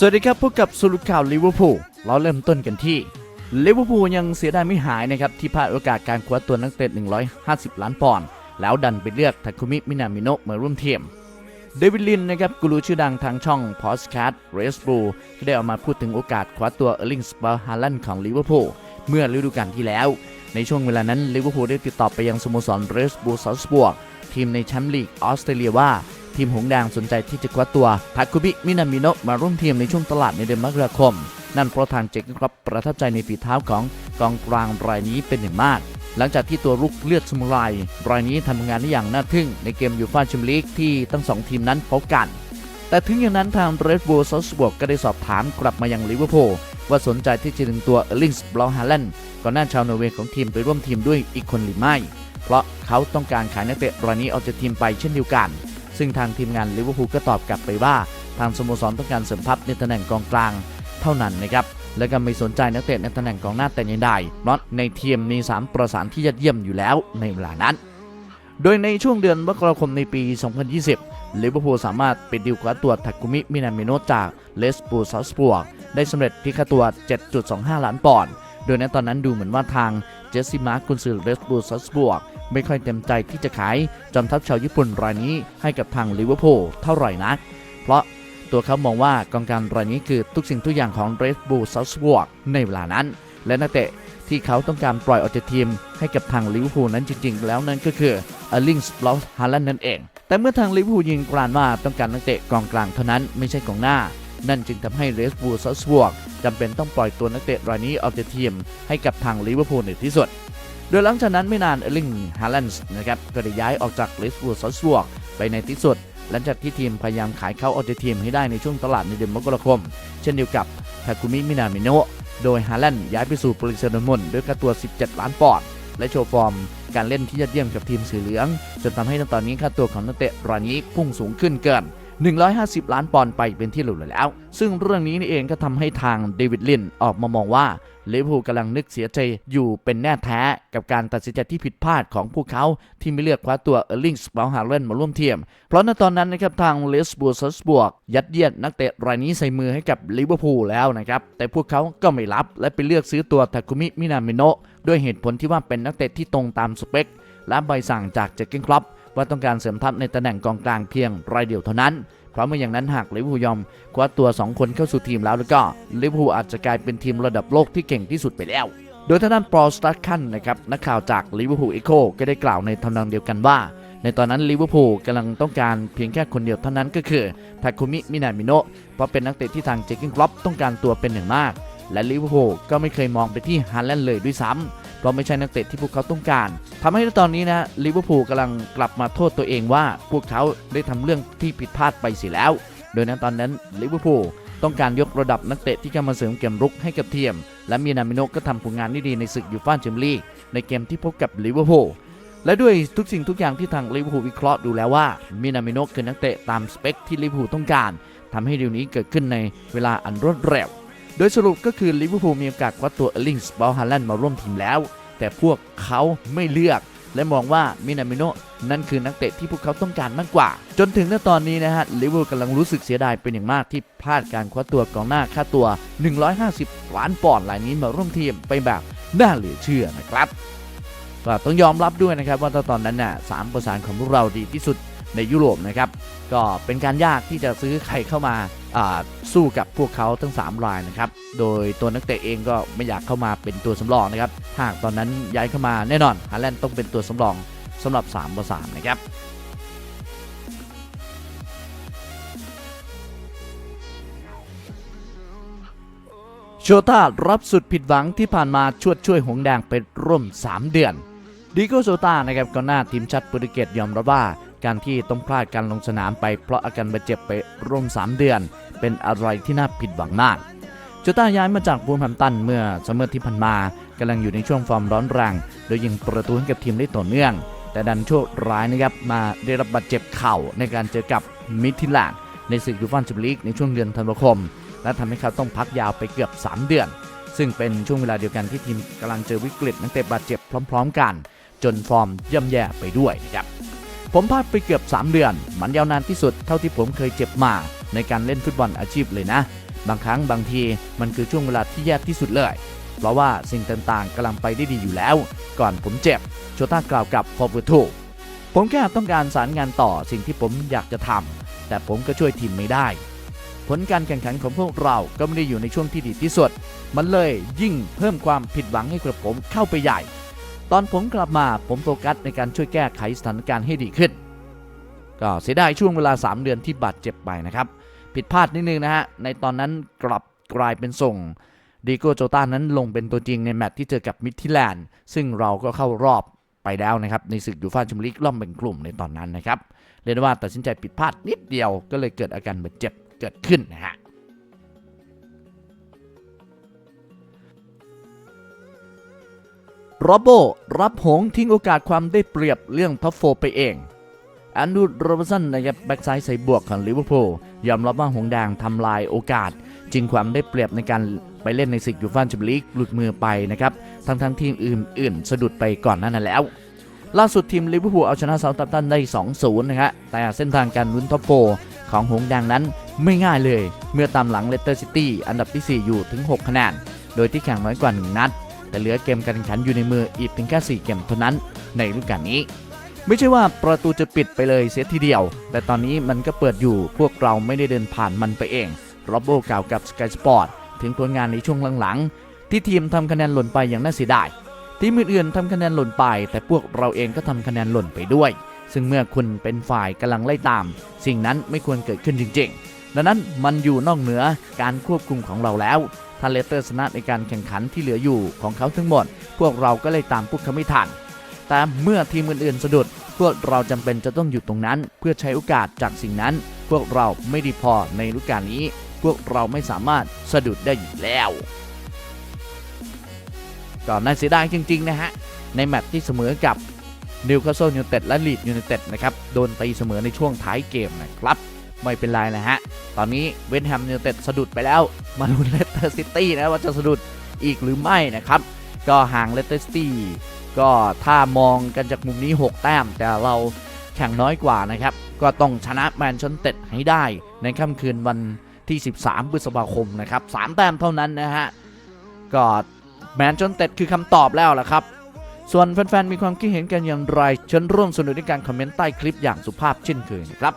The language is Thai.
สวัสดีครับพบกับสรุปข่าวลิเวอร์พูลเราเริ่มต้นกันที่ลิเวอร์พูลยังเสียดายไม่หายนะครับที่พลาดโอกาสการคว้าตัวนักเตะ 150 ล้านปอนด์แล้วดันไปเลือกทาคุมิ มินามิโนะมาร่วมทีมเดวิดลินนะครับกูรูชื่อดังทางช่องพอสแคสเรสบูก็ได้ออกมาพูดถึงโอกาสคว้าตัวเออร์ลิงสปาร์ฮาลันของลิเวอร์พูลเมื่อฤดูกาลที่แล้ว ในช่วงเวลานั้นลิเวอร์พูลได้ติดต่อไปยังสโมสรเรสบูซาลสบวกทีมในแชมป์ลีกออสเตรเลียว่าทีมหงส์แดงสนใจที่จะคว้าตัวทาคุบิมินามิโนะมาร่วมทีมในช่วงตลาดในเดือนมกราคม นั่นเพราะทางเจคครับประทับใจในฝีเท้าของกองกลางรายนี้เป็นอย่างมาก หลังจากที่ตัวลุกเลือดสมุไรรายนี้ทำงานได้อย่างน่าทึ่งในเกมยูฟ่าแชมเปี้ยนลีกที่ทั้งสองทีมนั้นพบกัน แต่ถึงอย่างนั้นทางเรดบูลซอสบวกก็ได้สอบถามกลับมายังลิเวอร์พูลว่าสนใจที่จะดึงตัวเอลิงส์บลอฮาแลนด์ก่อนหน้าชาวนอร์เวย์ของทีมไปร่วมทีมด้วยอีกคนหรือไม่ เพราะเขาต้องการขายนักเตะรายนี้ออกจากทีมไปเช่นเดียวกัน ซึ่งทางทีมงานลิเวอร์พูลก็ตอบกลับไปว่า ทางสโมสรต้องการเสริมทัพในตำแหน่งกองกลางเท่านั้นนะครับและก็ไม่สนใจนักเตะในตำแหน่งกองหน้าแต่อย่างใดเพราะในทีมมีสามประสานที่ยอดเยี่ยมอยู่แล้วในเวลานั้น โดยในช่วงเดือนมกราคมในปี 2020 ลิเวอร์พูลสามารถปิดดิวคว้าตัวทากุมิ มินามิโนจากเลสบูซาสบวก ได้สำเร็จที่ค่าตัว 7.25 ล้านปอนด์ โดยในตอนนั้นดูเหมือนว่าทางเจสซี่มาร์กุนซือเลสบูซาสบวก ไม่ค่อยเต็มใจที่จะขายจอมทัพชาวญี่ปุ่นรายนี้ให้กับทางลิเวอร์พูลเท่าไหร่นัก เพราะตัวเขามองว่ากองการรายนี้คือทุกสิ่งทุกอย่างของเรสบูลซาสบวกในเวลานั้น และนักเตะที่เขาต้องการปล่อยออกจากทีมให้กับทางลิเวอร์พูลนั้นจริง ๆ แล้วนั่นก็คือเอลิงสบลอสฮาลันนั่นเอง แต่เมื่อทางลิเวอร์พูลยิงกรานว่าต้องการนักเตะกองกลางเท่านั้นไม่ใช่กองหน้า นั่นจึงทำให้เรสบูลซัสบวกจำเป็นต้องปล่อยตัวนักเตะรายนี้ออกจากทีมให้กับทางลิเวอร์พูลในที่สุด โดยหลังจากนั้นไม่นานเอร์ลิงฮาลันส์นะครับก็ได้ย้ายออกจากเรสบูลซัสวกไปในที่สุด หลังจากที่ทีมพยายามขายเขาออกจากทีมให้ได้ในช่วงตลาดในเดือนมกราคม เช่นเดียวกับทาคุมิมินามิโนะโดยฮาลันด์ย้ายไปสู่ปริซเดอร์มอนด้วยค่าตัว 17 ล้านปอนด์และโชว์ฟอร์มการเล่นที่ยอดเยี่ยมกับทีมสีเหลือง จนทำให้ตอนนี้ค่าตัวของนักเตะรายนี้พุ่งสูงขึ้นเกิน 150 ล้านปอนด์ไปเป็นที่เรียบร้อยแล้ว ซึ่งเรื่องนี้นี่เองก็ทำให้ทางเดวิดลินออกมามองว่าลิเวอร์พูลกำลังนึกเสียใจอยู่เป็นแน่แท้กับการตัดสินใจที่ผิดพลาดของพวกเขาที่ไม่เลือกคว้าตัวเออร์ลิงสปาฮาร์เลนมาร่วมทีม เพราะณตอนนั้นนะครับทางเลสบูซัสบวก ยัดเยียดนักเตะรายนี้ใส่มือให้กับลิเวอร์พูลแล้วนะครับ แต่พวกเขาก็ไม่รับและไปเลือกซื้อตัวทาคุมิมินามิโนะด้วยเหตุผลที่ว่าเป็นนักเตะที่ตรงตามสเปคและใบสั่งจากเจคเกนคลับ ว่าต้องการเสริมทัพในตำแหน่งกองกลางเพียงรายเดียวเท่านั้น เพราะเมื่ออย่างนั้นหากลิเวอร์พูลยอมคว้าตัว 2 คนเข้าสู่ทีมแล้วแล้วก็ลิเวอร์พูลอาจจะกลายเป็นทีมระดับโลกที่เก่งที่สุดไปแล้ว โดยท่างด้านปอลสตัคันนะครับนักข่าวจากลิเวอร์พูลเอโคก็ได้กล่าวในทำนองเดียวกันว่า ในตอนนั้นลิเวอร์พูลกำลังต้องการเพียงแค่คนเดียวเท่านั้นก็คือทาคุมิมินามิโนะเพราะเป็นนักเตะที่ทางเจคเกนคลับต้องการตัวเป็นอย่างมากและลิเวอร์พูลก็ไม่เคยมองไปที่ฮาแลนด์เลยด้วยซ้ำเพราะไม่ใช่นักเตะที่พวกเขาต้องการ ทำให้ในตอนนี้นะลิเวอร์พูลกำลังกลับมาโทษตัวเองว่าพวกเขาได้ทำเรื่องที่ผิดพลาดไปเสียแล้ว โดยในตอนนั้นลิเวอร์พูลต้องการยกระดับนักเตะที่เข้ามาเสริมเกมรุกให้กับทีม และมีนามิโนก็ทำผลงานได้ดีในศึกยูฟ่าแชมเปี้ยนลีกในเกมที่พบกับลิเวอร์พูลและด้วยทุกสิ่งทุกอย่างที่ทางลิเวอร์พูลวิเคราะห์ดูแล้วว่ามินามิโนคือนักเตะตามสเปคที่ลิเวอร์พูลต้องการทำให้ดีลนี้เกิดขึ้นในเวลาอันรวดเร็ว โดยสรุปก็คือลิเวอร์พูลมีโอกาสคว้าตัวเอลิงส์บอลฮาแลนด์มาร่วมทีมแล้ว แต่พวกเขาไม่เลือก และมองว่ามินามิโนนั่นคือนักเตะที่พวกเขาต้องการมากกว่า จนถึงณตอนนี้นะฮะลิเวอร์พูลกำลังรู้สึกเสียดายเป็นอย่างมากที่พลาดการคว้าตัวกองหน้าค่าตัว 150 ล้านปอนด์รายนี้มาร่วมทีมไปแบบน่าเหลือเชื่อนะครับก็ต้องยอมรับด้วยนะครับว่าตอนนั้นน่ะสามประสานของพวกเราดีที่สุด ในยุโรปนะครับ ก็เป็นการยากที่จะซื้อใครเข้ามาสู้กับพวกเขาทั้ง 3 รายนะครับ โดยตัวนักเตะเองก็ไม่อยากเข้ามาเป็นตัวสำรองนะครับ หากตอนนั้นย้ายเข้ามาแน่นอนฮาแลนด์ต้องเป็นตัวสำรองสำหรับ3ประสานนะครับโชตารับสุดผิดหวังที่ผ่านมาชวดช่วยหงแดงเป็นร่วม 3 เดือนดิโกโชตานะครับกองหน้าทีมชาติโปรตุเกสยอมรับว่า การที่ต้องพลาดการลงสนามไปเพราะอาการบาดเจ็บไปร่วม 3 เดือน เป็นอะไรที่น่าผิดหวังมากโจต้าย้ายมาจากบูมแฮมตันเมื่อซัมเมอร์ที่ผ่านมากำลังอยู่ในช่วงฟอร์มร้อนแรง โดยยิงประตูให้กับทีมได้ต่อเนื่อง แต่ดันโชคร้ายนะครับมาได้รับบาดเจ็บเข่าในการเจอกับมิทิลานในศึกยูฟ่าแชมเปี้ยนลีกในช่วงเดือนธันวาคม และทำให้เขาต้องพักยาวไปเกือบ 3 เดือน ซึ่งเป็นช่วงเวลาเดียวกันที่ทีมกำลังเจอวิกฤตนักเตะบาดเจ็บพร้อม ๆ กัน จนฟอร์มย่ำแย่ไปด้วยนะครับ ผมพลาดไปเกือบ 3 เดือน มันยาวนานที่สุดเท่าที่ผมเคยเจ็บมา ในการเล่นฟุตบอลอาชีพเลยนะ บางครั้งบางทีมันคือช่วงเวลาที่แย่ที่สุดเลย เพราะว่าสิ่งต่างๆกำลังไปได้ดีอยู่แล้ว ก่อนผมเจ็บโชต้ากล่าวกับฟอร์บูทูผมแค่ต้องการสารงานต่อสิ่งที่ผมอยากจะทำแต่ผมก็ช่วยทีมไม่ได้ ผลการแข่งขันของพวกเราก็ไม่ได้อยู่ในช่วงที่ดีที่สุด มันเลยยิ่งเพิ่มความผิดหวังให้กับผมเข้าไปใหญ่ ตอนผมกลับมาผมโฟกัสในการช่วยแก้ไขสถานการณ์ให้ดีขึ้น ก็เสียดายช่วงเวลา 3 เดือนที่บาดเจ็บไปนะครับ ผิดพลาดนิดนึงนะฮะ ในตอนนั้นกลับกลายเป็นส่งดีโกโจต้านั้นลงเป็นตัวจริงในแมตช์ที่เจอกับมิดทิแลนด์ซึ่งเราก็เข้ารอบไปแล้วนะครับ ในศึกยูฟ่าแชมเปี้ยนลีกรอบแบ่งกลุ่มในตอนนั้นนะครับเรียกว่าตัดสินใจผิดพลาดนิดเดียวก็เลยเกิดอาการบาดเจ็บเกิดขึ้นนะฮะ โรโบรับหงทิ้งโอกาสความได้เปรียบเรื่องท็อปโฟไปเองอันดูโรบสันนะครับแบ็กซ้ายใส่บวกของลิเวอร์พูลยอมรับว่าหงแดงทำลายโอกาสจึงความได้เปรียบในการไปเล่นในศึกยูฟ่าแชมเปี้ยนลีกหลุดมือไปนะครับทั้งทั้งทีมอื่น ๆ สะดุดไปก่อนหนานั้นแล้ว ล่าสุดทีมลิเวอร์พูลเอาชนะเซาท์แฮมป์ตันได้ 2-0 นะฮะแต่เส้นทางการลุ้นท็อปโฟของหงแดงนั้นไม่ง่ายเลย เมื่อตามหลังเลสเตอร์ซิตี้อันดับทีสี่4 อยู่ถึง 6 คะแนนโดยที่แข่งน้อยกว่า 1 นัด แต่เหลือเกมการแข่งขันอยู่ในมืออีกเพียงแค่4เกมเท่านั้นในฤดูกาลนี้ ไม่ใช่ว่าประตูจะปิดไปเลยเสียทีเดียว แต่ตอนนี้มันก็เปิดอยู่พวกเราไม่ได้เดินผ่านมันไปเองโรบโบกล่าวกับ Sky Sport ถึงผลงานในช่วงหลังๆ ที่ทีมทำคะแนนหล่นไปอย่างน่าเสียดายทีมอื่นๆทำคะแนนหล่นไป แต่พวกเราเองก็ทำคะแนนหล่นไปด้วย ซึ่งเมื่อคุณเป็นฝ่ายกำลังไล่ตาม สิ่งนั้นไม่ควรเกิดขึ้นจริงๆ ดังนั้นมันอยู่นอกเหนือการควบคุมของเราแล้ว ถ้าเลสเตอร์ชนะในการแข่งขันที่เหลืออยู่ของเขาทั้งหมด พวกเราก็เลยตามพวกเขาไม่ทัน แต่เมื่อทีมอื่นๆสะดุด พวกเราจำเป็นจะต้องอยู่ตรงนั้น เพื่อใช้โอกาสจากสิ่งนั้น พวกเราไม่ดีพอในฤดูกาลนี้ พวกเราไม่สามารถสะดุดได้อยู่แล้วก็น่าเสียดายจริง ๆ นะฮะ ในแมตช์ที่เสมอกับนิวคาสเซิลยูไนเต็ดและลีดยูไนเต็ดนะครับ โดนตีเสมอในช่วงท้ายเกมนะครับ ไม่เป็นไรนะฮะ ตอนนี้เวนแฮมยูไนเต็ดสะดุดไปแล้ว มาลุ้นเลสเตอร์ซิตี้นะว่าจะสะดุดอีกหรือไม่นะครับ ก็ห่างเลสเตอร์ซิตี้ก็ถ้ามองกันจากมุมนี้ 6 แต้ม แต่เราแข่งน้อยกว่านะครับ ก็ต้องชนะแมนเชสเต็ดให้ได้ ในค่ำคืนวันที่ 13พฤษภาคมนะครับสามแต้มเท่านั้นนะฮะ ก็แมนเชสเต็ดคือคำตอบแล้วล่ะครับ ส่วนแฟนๆมีความคิดเห็นกันอย่างไรเชิญร่วมสนุกในการคอมเมนต์ใต้คลิปอย่างสุภาพเช่นเคยนะครับ